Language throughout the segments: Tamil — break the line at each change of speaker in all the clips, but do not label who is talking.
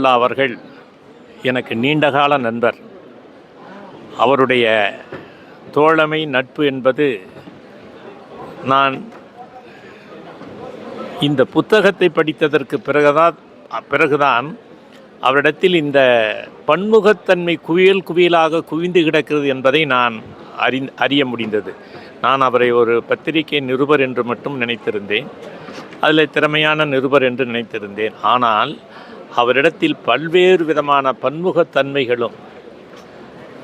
நூருல்லா அவர்கள் எனக்கு நீண்டகால நண்பர். அவருடைய தோழமை நட்பு என்பது நான் இந்த புத்தகத்தை படித்ததற்கு பிறகுதான் பிறகுதான் அவரிடத்தில் இந்த பன்முகத்தன்மை குவியல் குவியலாக குவிந்து கிடக்கிறது என்பதை நான் அறி அறிய முடிந்தது. நான் அவரை ஒரு பத்திரிகை நிருபர் என்று மட்டும் நினைத்திருந்தேன். அதில் திறமையான நிருபர் என்று நினைத்திருந்தேன். ஆனால் அவரிடத்தில் பல்வேறு விதமான பன்முகத்தன்மைகளும்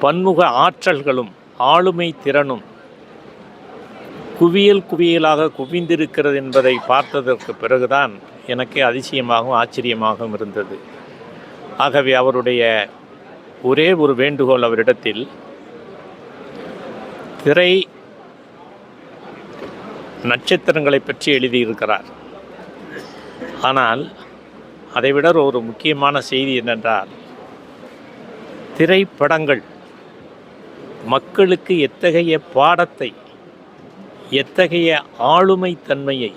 பன்முக ஆற்றல்களும் ஆளுமை திறனும் குவியல் குவியலாக குவிந்திருக்கிறது என்பதை பார்த்ததற்கு பிறகுதான் எனக்கு அதிசயமாகவும் ஆச்சரியமாகவும் இருந்தது. ஆகவே அவருடைய ஒரே ஒரு வேண்டுகோள் அவரிடத்தில் திரை நட்சத்திரங்களை பற்றி எழுதியிருக்கிறார். ஆனால் அதைவிட ஒரு முக்கியமான செய்தி என்னென்றால் திரைப்படங்கள். மக்களுக்கு எத்தகைய பாடத்தை எத்தகைய ஆளுமை தன்மையை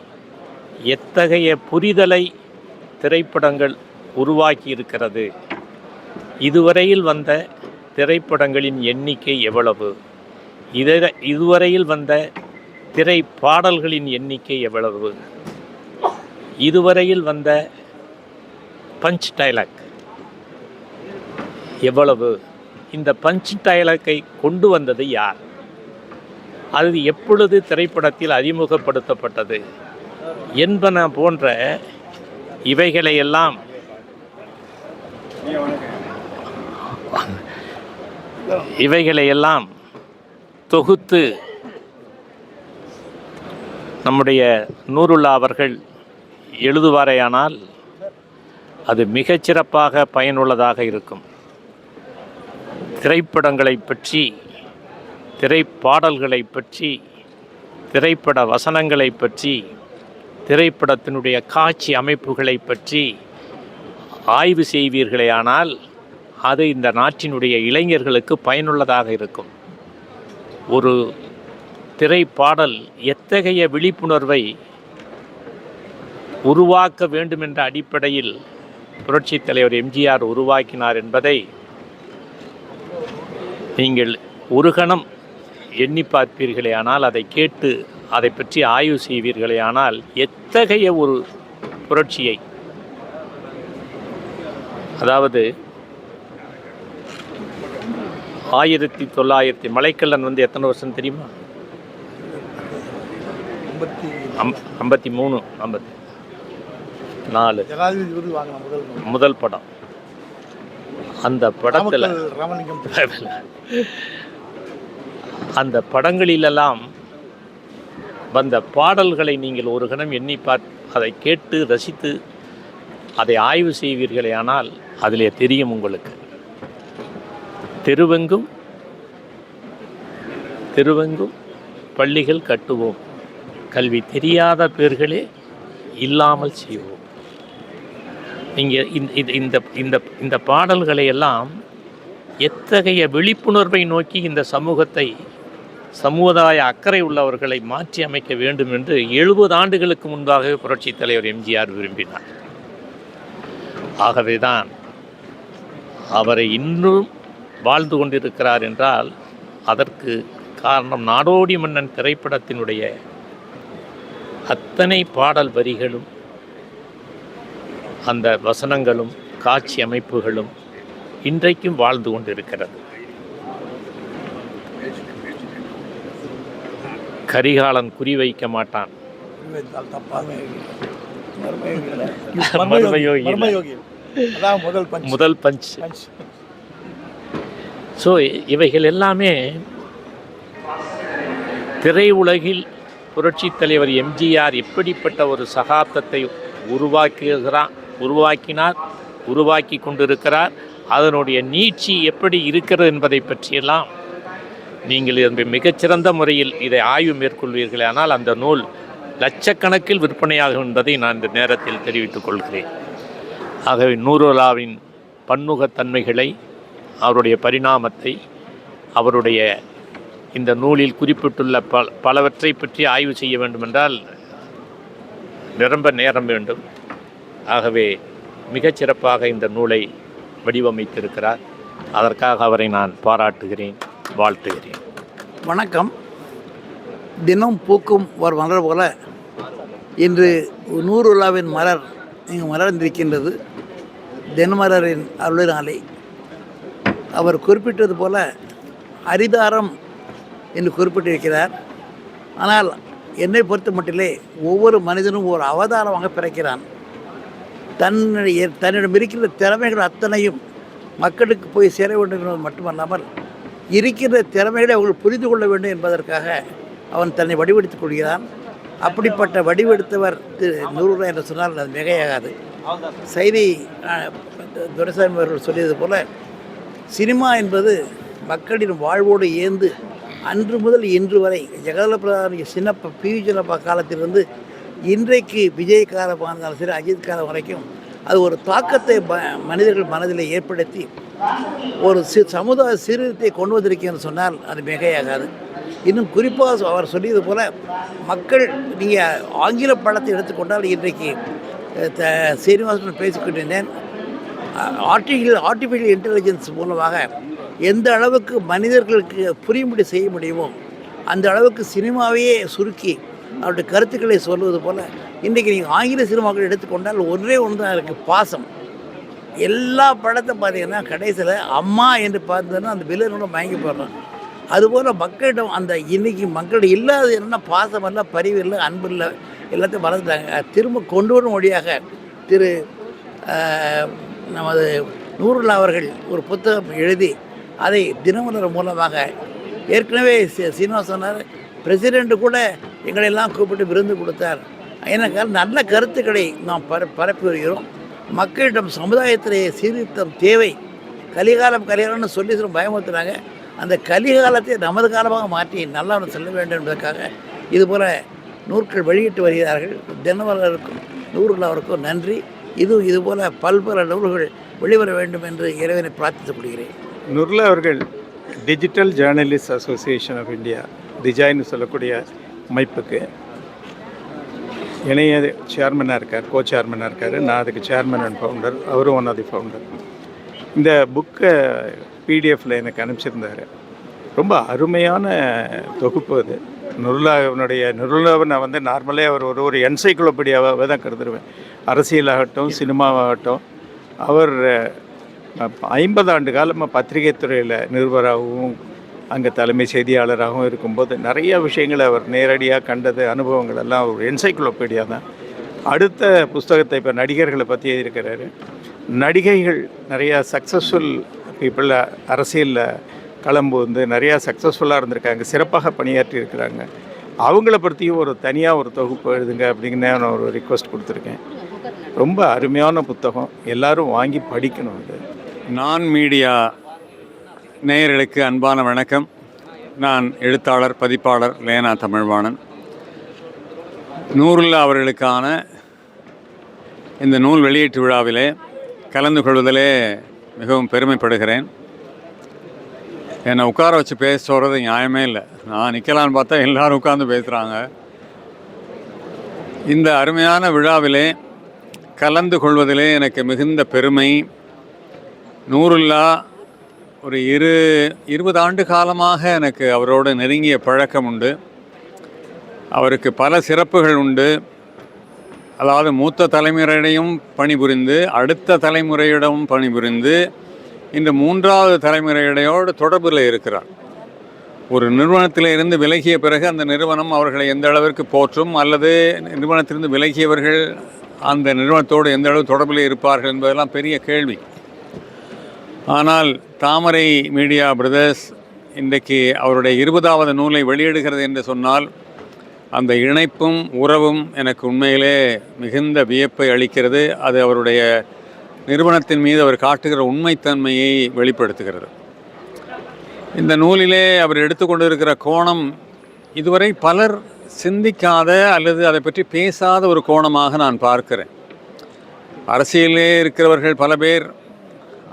எத்தகைய புரிதலை திரைப்படங்கள் உருவாக்கி இருக்கிறது இதுவரையில் வந்த திரைப்படங்களின் எண்ணிக்கை எவ்வளவு? இதை இதுவரையில் வந்த திரை பாடல்களின் எண்ணிக்கை எவ்வளவு? இதுவரையில் வந்த பஞ்ச் டைலாக் எவ்வளவு? இந்த பஞ்ச் டைலாக்கை கொண்டு வந்தது யார்? அது எப்பொழுது திரைப்படத்தில் அறிமுகப்படுத்தப்பட்டது? என்பன போன்ற இவைகளையெல்லாம் இவைகளையெல்லாம் தொகுத்து நம்முடைய நூருல்லா அவர்கள் எழுதுவாரேயானால் அது மிகச்சிறப்பாக பயனுள்ளதாக இருக்கும். திரைப்படங்களை பற்றி திரைப்பாடல்களை பற்றி திரைப்பட வசனங்களை பற்றி திரைப்படத்தினுடைய காட்சி அமைப்புகளை பற்றி ஆய்வு செய்வீர்களேயானால் அது இந்த நாட்டினுடைய இளைஞர்களுக்கு பயனுள்ளதாக இருக்கும். ஒரு திரைப்பாடல் எத்தகைய விழிப்புணர்வை உருவாக்க வேண்டும் என்ற அடிப்படையில் புரட்சித் தலைவர் எம்ஜிஆர் உருவாக்கினார் என்பதை நீங்கள் ஒரு கணம் எண்ணி பார்ப்பீர்களே ஆனால் அதை கேட்டு அதை பற்றி ஆய்வு செய்வீர்களே ஆனால் எத்தகைய ஒரு புரட்சியை? அதாவது ஆயிரத்தி தொள்ளாயிரத்தி மலைக்கல்லன் வந்து எத்தனை வருஷம் தெரியுமா?
ஐம்பத்தி
மூணு ஐம்பத்தி நாலு.
ஜனாதிபதி விருது வாங்கின முதல்
படம். அந்த படத்தில் அந்த படங்களிலெல்லாம் வந்த பாடல்களை நீங்கள் ஒரு கணம் எண்ணி பார் அதை கேட்டு ரசித்து அதை ஆய்வு செய்வீர்களே ஆனால் அதிலே தெரியும் உங்களுக்கு. தெருவெங்கும் தெருவெங்கும் பள்ளிகள் கட்டுவோம். கல்வி தெரியாத பேர்களே இல்லாமல் செய்வோம். இங்கே இந்த இந்த இந்த இந்த பாடல்களை எல்லாம் எத்தகைய விழிப்புணர்வை நோக்கி இந்த சமூகத்தை சமுதாய அக்கறை உள்ளவர்களை மாற்றி அமைக்க வேண்டும் என்று எழுபது ஆண்டுகளுக்கு முன்பாகவே புரட்சித் தலைவர் எம்ஜிஆர் விரும்பினார். ஆகவேதான் அவரை இன்னும் வாழ்ந்து கொண்டிருக்கிறார் என்றால் அதற்கு காரணம் நாடோடி மன்னன் திரைப்படத்தினுடைய அத்தனை பாடல் வரிகளும் அந்த வசனங்களும் காட்சி அமைப்புகளும் இன்றைக்கும் வாழ்ந்து கொண்டிருக்கிறது. கரிகாலன் குறிவைக்க மாட்டான்.
முதல் பஞ்ச்.
ஸோ இவைகள் எல்லாமே திரையுலகில் புரட்சித் தலைவர் எம்ஜிஆர் எப்படிப்பட்ட ஒரு சகாப்தத்தை உருவாக்குகிறார்? உருவாக்கினார் உருவாக்கி கொண்டிருக்கிறார். அதனுடைய நீட்சி எப்படி இருக்கிறது என்பதை பற்றியெல்லாம் நீங்கள் மிகச்சிறந்த முறையில் இதை ஆய்வு மேற்கொள்வீர்கள். ஆனால் அந்த நூல் லட்சக்கணக்கில் விற்பனையாகும் என்பதை நான் இந்த நேரத்தில் தெரிவித்துக் கொள்கிறேன். ஆகவே நூருலாவின் பன்முகத்தன்மைகளை அவருடைய பரிணாமத்தை அவருடைய இந்த நூலில் குறிப்பிட்டுள்ள பல பலவற்றை பற்றி ஆய்வு செய்ய வேண்டுமென்றால் நிரம்ப நேரம் வேண்டும். ஆகவே மிகச் சிறப்பாக இந்த நூலை வடிவமைத்திருக்கிறார். அதற்காக அவரை நான் பாராட்டுகிறேன் வாழ்த்துகிறேன்.
வணக்கம். தினம் பூக்கும் ஒரு மலர் போல இன்று நூறு விழாவின் மலர் இங்கு மலர்ந்திருக்கின்றது. தென்மலரின் அருளினாலே அவர் குறிப்பிட்டது போல அரிதாரம் என்று குறிப்பிட்டிருக்கிறார். ஆனால் என்னை பொறுத்த மட்டிலே ஒவ்வொரு மனிதனும் ஒரு அவதாரமாக பிறக்கிறான். தன்னுடைய தன்னிடம் இருக்கின்ற திறமைகள் அத்தனையும் மக்களுக்கு போய் சேர வேண்டும் என்பது மட்டுமல்லாமல் இருக்கிற திறமைகளை அவர்கள் புரிந்து கொள்ள வேண்டும் என்பதற்காக அவன் தன்னை வடிவெடுத்துக் கொள்கிறான். அப்படிப்பட்ட வடிவெடுத்தவர் திரு நூறுரூவா என்று சொன்னால் அது மிகையாகாது. செய்தி துரைசாமி அவர்கள் சொல்லியது போல சினிமா என்பது மக்களின் வாழ்வோடு ஏந்து அன்று முதல் இன்று வரை ஜெகதல பிரதான சின்னப்ப பி வி சின்னப்பா காலத்திலிருந்து இன்றைக்கு விஜய் காலமாக இருந்தாலும் சரி அஜித் காலம் வரைக்கும் அது ஒரு தாக்கத்தை மனிதர்கள் மனதில் ஏற்படுத்தி ஒரு சி சமுதாய சீர்திருத்தத்தை கொண்டு வந்திருக்கேன்னு சொன்னால் அது மிகையாகாது. இன்னும் குறிப்பாக அவர் சொல்லியது போல மக்கள் நீங்கள் ஆங்கில படத்தை எடுத்துக்கொண்டால் இன்றைக்கு த சீனிவாசன் பேசிக்கொண்டிருந்தேன் ஆர்டிஃபிஷியல் ஆர்டிஃபிஷியல் இன்டெலிஜென்ஸ் மூலமாக எந்த அளவுக்கு மனிதர்களுக்கு புரியும்படி செய்ய முடியுமோ அந்த அளவுக்கு சினிமாவையே சுருக்கி அவருடைய கருத்துக்களை சொல்வது போல் இன்றைக்கி நீங்கள் ஆங்கில சினிமாக்கள் எடுத்துக்கொண்டால் ஒன்றே ஒன்று தான் இருக்குது பாசம். எல்லா படத்தை பார்த்தீங்கன்னா கடைசியில் அம்மா என்று பார்த்தோன்னா அந்த வில்லனோட மயங்கி போடுறான் அதுபோல் மக்களிடம் அந்த இன்றைக்கி மக்களிடம் இல்லாத என்னென்னா பாசம் இல்லை பரிவு இல்லை அன்பு இல்லை எல்லாத்தையும் வளர்ந்துட்டாங்க திரும்ப கொண்டு வரும் வழியாக திரு நமது நூறுல்லா அவர்கள் ஒரு புத்தகம் எழுதி அதை தினமலர் மூலமாக ஏற்கனவே சீனிவாசனார் சொன்னார் பிரசிடெண்ட்டு கூட எங்களையெல்லாம் கூப்பிட்டு விருந்து கொடுத்தார். எனக்கு நல்ல கருத்துக்களை நாம் பர பரப்பி வருகிறோம். மக்களிடம் சமுதாயத்திலே சீர்திருத்தம் தேவை. கலிகாலம் கலிகாலம்னு சொல்லி சொல்லி பயமுறுத்துனாங்க அந்த கலிகாலத்தை நமது காலமாக மாற்றி நல்லா செல்ல வேண்டும் என்பதற்காக இதுபோல் நூற்கள் வெளியிட்டு வருகிறார்கள். தினமலருக்கும் நூறுலாவிற்கும் நன்றி. இதுவும் இதுபோல் பல்பல நூல்கள் வெளிவர வேண்டும் என்று இறைவனை பிரார்த்தித்துக் கொள்கிறேன்.
நுர்லா அவர்கள் digital journalist association of India டிஜைன்னு சொல்லக்கூடிய அமைப்புக்கு இணைய சேர்மனாக இருக்கார் கோ சேர்மனாக இருக்கார். நான் அதுக்கு சேர்மன் அண்ட் ஃபவுண்டர் அவரும் ஒன் ஆஃப் தி ஃபவுண்டர் இந்த புக்கை பிடிஎஃப்பில் எனக்கு அனுப்பிச்சிருந்தார். ரொம்ப அருமையான தொகுப்பு அது. நுருலாவினுடைய நுருலாவை நான் வந்து நார்மலே அவர் ஒரு ஒரு என்சைக்ளோபீடியாவாக தான் கருதுருவேன். அரசியலாகட்டும் சினிமாவாகட்டும். அவர் ஐம்பது ஆண்டு காலமாக பத்திரிகை துறையில் நிருபராகவும் அங்கே தலைமை செய்தியாளராகவும் இருக்கும்போது நிறைய விஷயங்களை அவர் நேரடியாக கண்டது அனுபவங்கள் எல்லாம் ஒரு என்சைக்ளோபீடியா தான். அடுத்த புஸ்தகத்தை இப்போ நடிகர்களை பற்றி எழுதியிருக்கிறாரு. நடிகைகள் நிறையா சக்ஸஸ்ஃபுல் பீப்புள் அரசியலில் களம்பு வந்து நிறையா சக்ஸஸ்ஃபுல்லாக இருந்திருக்காங்க சிறப்பாக பணியாற்றி இருக்கிறாங்க. அவங்கள பற்றியும் ஒரு தனியாக ஒரு தொகுப்பு எழுதுங்க அப்படின்னு நான் ஒரு ரிக்வஸ்ட் கொடுத்துருக்கேன். ரொம்ப அருமையான புத்தகம். எல்லாரும் வாங்கி படிக்கணும் இது
நான் மீடியா நேயர்களுக்கு அன்பான வணக்கம். நான் எழுத்தாளர் பதிப்பாளர் லேனா தமிழ்வாணன். நூறுல்லா அவர்களுக்கான இந்த நூல் வெளியீட்டு விழாவிலே கலந்து கொள்வதிலே மிகவும் பெருமைப்படுகிறேன். என்னை உட்கார வச்சு பேச சொல்கிறது நியாயமே இல்லை. நான் நிற்கலான்னு பார்த்தா எல்லாரும் உட்கார்ந்து பேசுகிறாங்க இந்த அருமையான விழாவிலே கலந்து கொள்வதிலே எனக்கு மிகுந்த பெருமை. நூறுல்லா ஒரு இரு இருபது ஆண்டு காலமாக எனக்கு அவரோடு நெருங்கிய பழக்கம் உண்டு. அவருக்கு பல சிறப்புகள் உண்டு. அதாவது மூத்த தலைமுறையிடையும் பணிபுரிந்து அடுத்த தலைமுறையிடமும் பணிபுரிந்து இன்று மூன்றாவது தலைமுறையிடையோடு தொடர்பில் இருக்கிறார். ஒரு நிறுவனத்தில் இருந்து விலகிய பிறகு அந்த நிறுவனம் அவர்களை எந்த அளவிற்கு போற்றும் அல்லது நிறுவனத்திலிருந்து விலகியவர்கள் அந்த நிறுவனத்தோடு எந்த அளவு தொடர்பில் இருப்பார்கள் என்பதெல்லாம் பெரிய கேள்வி. ஆனால் தாமரை மீடியா பிரதர்ஸ் இன்றைக்கு அவருடைய இருபதாவது நூலை வெளியிடுகிறது என்று சொன்னால் அந்த இணைப்பும் உறவும் எனக்கு உண்மையிலே மிகுந்த வியப்பை அளிக்கிறது. அது அவருடைய நிறுவனத்தின் மீது அவர் காட்டுகிற உண்மைத்தன்மையை வெளிப்படுத்துகிறது. இந்த நூலிலே அவர் எடுத்துக்கொண்டிருக்கிற கோணம் இதுவரை பலர் சிந்திக்காத அல்லது அதை பற்றி பேசாத ஒரு கோணமாக நான் பார்க்கிறேன். அரசியலே இருக்கிறவர்கள் பல பேர்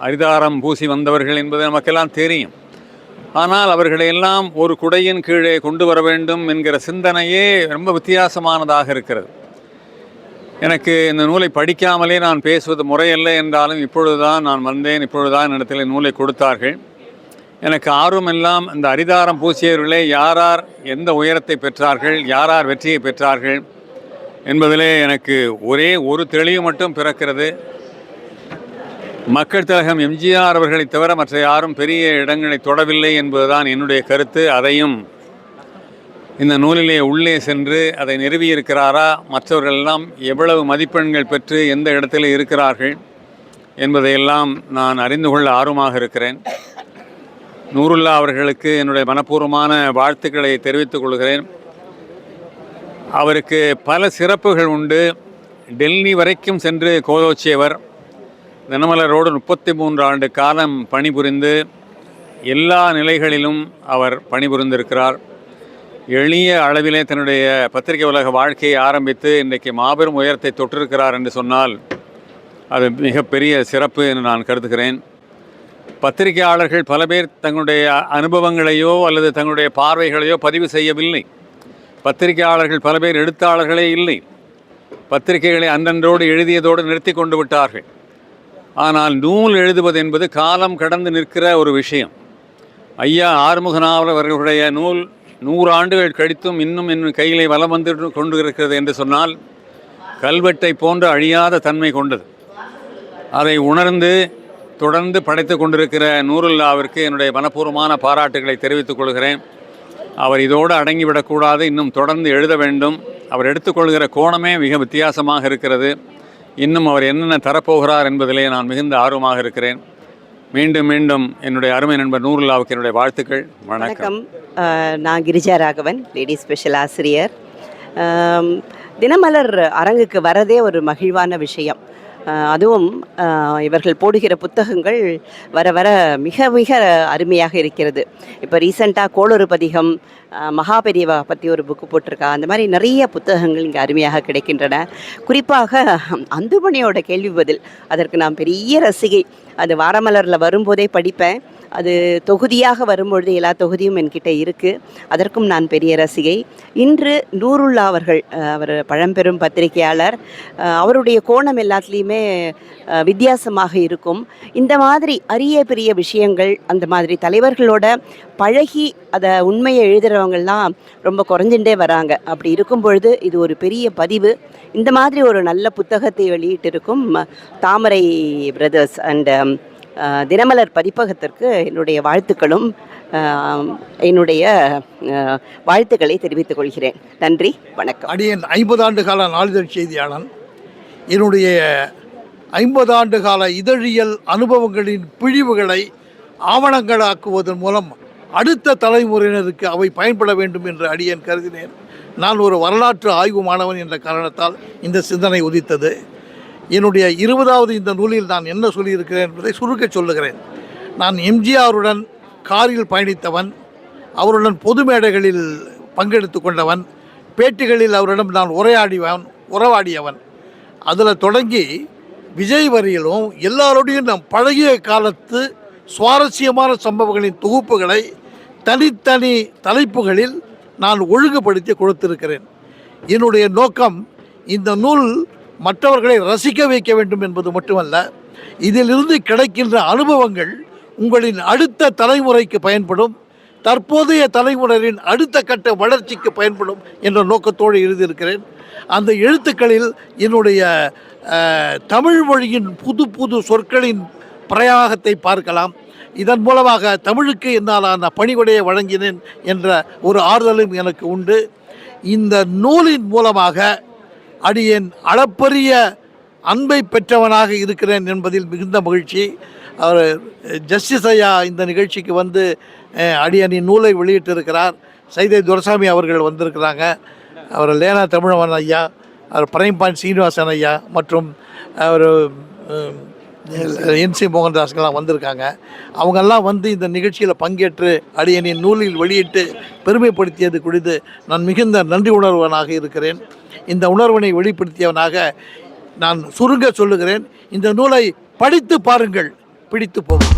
அரிதாரம் பூசி வந்தவர்கள் என்பது நமக்கெல்லாம் தெரியும். ஆனால் அவர்களை எல்லாம் ஒரு குடையின் கீழே கொண்டு வர வேண்டும் என்கிற சிந்தனையே ரொம்ப வித்தியாசமானதாக இருக்கிறது. எனக்கு இந்த நூலை படிக்காமலே நான் பேசுவது முறையல்ல என்றாலும் இப்பொழுதுதான் நான் வந்தேன். இப்பொழுதுதான் என்னிடத்தில் நூலை கொடுத்தார்கள். எனக்கு ஆர்வம் எல்லாம் இந்த அரிதாரம் பூசியவர்களே யாரார் எந்த உயரத்தை பெற்றார்கள் யாரார் வெற்றியை பெற்றார்கள் என்பதிலே எனக்கு ஒரே ஒரு தெளிவு மட்டும் பிறக்கிறது. மக்கள் திலகம் எம்ஜிஆர் அவர்களை தவிர மற்ற யாரும் பெரிய இடங்களை தொடவில்லை என்பதுதான் என்னுடைய கருத்து. அதையும் இந்த நூலிலே உள்ளே சென்று அதை நிறுவியிருக்கிறாரா? மற்றவர்கள் எல்லாம் எவ்வளவு மதிப்பெண்கள் பெற்று எந்த இடத்தில் இருக்கிறார்கள் என்பதையெல்லாம் நான் அறிந்து கொள்ள ஆர்வமாக இருக்கிறேன். நூருல்லா அவர்களுக்கு என்னுடைய மனப்பூர்வமான வாழ்த்துக்களை தெரிவித்துக் கொள்கிறேன். அவருக்கு பல சிறப்புகள் உண்டு. டெல்லி வரைக்கும் சென்று கோதோச்சியவர் தினமலரோடு முப்பத்தி மூன்று ஆண்டு காலம் பணிபுரிந்து எல்லா நிலைகளிலும் அவர் பணிபுரிந்திருக்கிறார். எளிய அளவிலே தன்னுடைய பத்திரிகை உலக வாழ்க்கையை ஆரம்பித்து இன்றைக்கு மாபெரும் உயரத்தை தொட்டிருக்கிறார் என்று சொன்னால் அது மிகப்பெரிய சிறப்பு என்று நான் கருதுகிறேன். பத்திரிகையாளர்கள் பல பேர் தங்களுடைய அனுபவங்களையோ அல்லது தங்களுடைய பார்வைகளையோ பதிவு செய்யவில்லை. பத்திரிகையாளர்கள் பல பேர் எழுத்தாளர்களே இல்லை. பத்திரிகைகளை அன்றன்றோடு எழுதியதோடு நிறுத்தி கொண்டு விட்டார்கள். ஆனால் நூல் எழுதுவது என்பது காலம் கடந்து நிற்கிற ஒரு விஷயம். ஐயா ஆறுமுகநாவல் அவர்களுடைய நூல் நூறு ஆண்டுகள் கழித்தும் இன்னும் இன்னும் கையிலே வலம் வந்து கொண்டு இருக்கிறது என்று சொன்னால் கல்வெட்டை போன்ற அழியாத தன்மை கொண்டது. அதை உணர்ந்து தொடர்ந்து படைத்து கொண்டிருக்கிற நூருல்லாவிற்கு என்னுடைய மனப்பூர்வமான பாராட்டுகளை தெரிவித்துக் கொள்கிறேன். அவர் இதோடு அடங்கிவிடக்கூடாது இன்னும் தொடர்ந்து எழுத வேண்டும். அவர் எடுத்துக்கொள்கிற கோணமே மிக வித்தியாசமாக இருக்கிறது. இன்னும் அவர் என்னென்ன தரப்போகிறார் என்பதிலே நான் மிகுந்த ஆர்வமாக இருக்கிறேன். மீண்டும் மீண்டும் என்னுடைய அருமை நண்பர் நூருல்லாவுக்கு என்னுடைய வாழ்த்துக்கள். வணக்கம்.
நான் கிரிஜா ராகவன் லேடி ஸ்பெஷல் ஆசிரியர். தினமலர் அரங்குக்கு வரதே ஒரு மகிழ்வான விஷயம். அதுவும் இவர்கள் போடுகிற புத்தகங்கள் வர வர மிக மிக அருமையாக இருக்கிறது. இப்போ ரீசண்டாக கோளொரு பதிகம் மகாபெரியவா மகாபெரிவா பற்றி ஒரு புக்கு போட்டிருக்கா அந்த மாதிரி நிறைய புத்தகங்கள் இங்கே அருமையாக கிடைக்கின்றன. குறிப்பாக அந்துமணியோட கேள்வி பதில். அதற்கு நான் பெரிய ரசிகை. அது வாரமலரில் வரும்போதே படிப்பேன். அது தொகுதியாக வரும்பொழுது எல்லா தொகுதியும் என்கிட்ட இருக்குது அதற்கும் நான் பெரிய ரசிகை. இன்று நூருல்லா அவர்கள் அவர் பழம்பெரும் பத்திரிகையாளர். அவருடைய கோணம் எல்லாத்துலேயுமே வித்தியாசமாக இருக்கும். இந்த மாதிரி அரிய பெரிய விஷயங்கள் அந்த மாதிரி தலைவர்களோட பழகி அதை உண்மையை எழுதுகிறவங்கெல்லாம் ரொம்ப குறைஞ்சுட்டே வராங்க. அப்படி இருக்கும் பொழுது இது ஒரு பெரிய பதிவு. இந்த மாதிரி ஒரு நல்ல புத்தகத்தை வெளியிட்டிருக்கும் தாமரை பிரதர்ஸ் அண்ட் தினமலர் பதிப்பகத்திற்கு என்னுடைய வாழ்த்துக்களும் என்னுடைய வாழ்த்துக்களை தெரிவித்துக் கொள்கிறேன். நன்றி வணக்கம்.
அடியன் ஐம்பது ஆண்டு கால நாளிதழ் செய்தியாளன். என்னுடைய ஐம்பது ஆண்டு கால இதழியல் அனுபவங்களின் பிழிவுகளை ஆவணங்களாக்குவதன் மூலம் அடுத்த தலைமுறையினருக்கு அவை பயன்பட வேண்டும் என்று அடியேன் கருதினேன். நான் ஒரு வரலாற்று ஆய்வு மாணவன் என்ற காரணத்தால் இந்த சிந்தனை உதித்தது. என்னுடைய இருபதாவது இந்த நூலில் நான் என்ன சொல்லியிருக்கிறேன் என்பதை சுருக்க சொல்லுகிறேன். நான் எம்ஜிஆருடன் காரில் பயணித்தவன் அவருடன் பொது மேடைகளில் பங்கெடுத்து கொண்டவன் பேட்டிகளில் அவரிடம் நான் உரையாடிவன் உறவாடியவன். அதில் தொடங்கி விஜய் வரையிலும் எல்லாரோடையும் நாம் பழகிய காலத்து சுவாரஸ்யமான சம்பவங்களின் தொகுப்புகளை தனித்தனி தலைப்புகளில் நான் ஒழுங்குபடுத்தி கொடுத்திருக்கிறேன். என்னுடைய நோக்கம் இந்த நூல் மற்றவர்களை ரசிக்க வைக்க வேண்டும் என்பது மட்டுமல்ல இதிலிருந்து கிடைக்கின்ற அனுபவங்கள் உங்களின் அடுத்த தலைமுறைக்கு பயன்படும் தற்போதைய தலைமுறையின் அடுத்த கட்ட வளர்ச்சிக்கு பயன்படும் என்ற நோக்கத்தோடு எழுதியிருக்கிறேன். அந்த எழுத்துக்களில் என்னுடைய தமிழ் மொழியின் புது புது சொற்களின் பிரயாகத்தை பார்க்கலாம். இதன் மூலமாக தமிழுக்கு என்னாலான பணிவிடையை வழங்கினேன் என்ற ஒரு ஆறுதலும் எனக்கு உண்டு. இந்த நூலின் மூலமாக அடியேன் அளப்பரிய அன்பை பெற்றவனாக இருக்கிறேன் என்பதில் மிகுந்த மகிழ்ச்சி. அவர் ஜஸ்டிஸ் ஐயா இந்த நிகழ்ச்சிக்கு வந்து அடியனின் நூலை வெளியிட்டிருக்கிறார். சைதை துரசாமி அவர்கள் வந்திருக்கிறாங்க. அவர் லேனா தமிழவன் ஐயா அவர் பிரேம்பான் சீனிவாசன் ஐயா மற்றும் அவர் என்சி மோகன்தாஸ்கெல்லாம் வந்திருக்காங்க. அவங்கெல்லாம் வந்து இந்த நிகழ்ச்சியில் பங்கேற்று அடியனின் நூலில் வெளியிட்டு பெருமைப்படுத்தியது குறித்து நான் மிகுந்த நன்றி உணர்வனாக இருக்கிறேன். இந்த உணர்வினை வெளிப்படுத்தியவனாக நான் சுருங்க சொல்லுகிறேன். இந்த நூலை படித்து பாருங்கள். பிடித்து போகும்.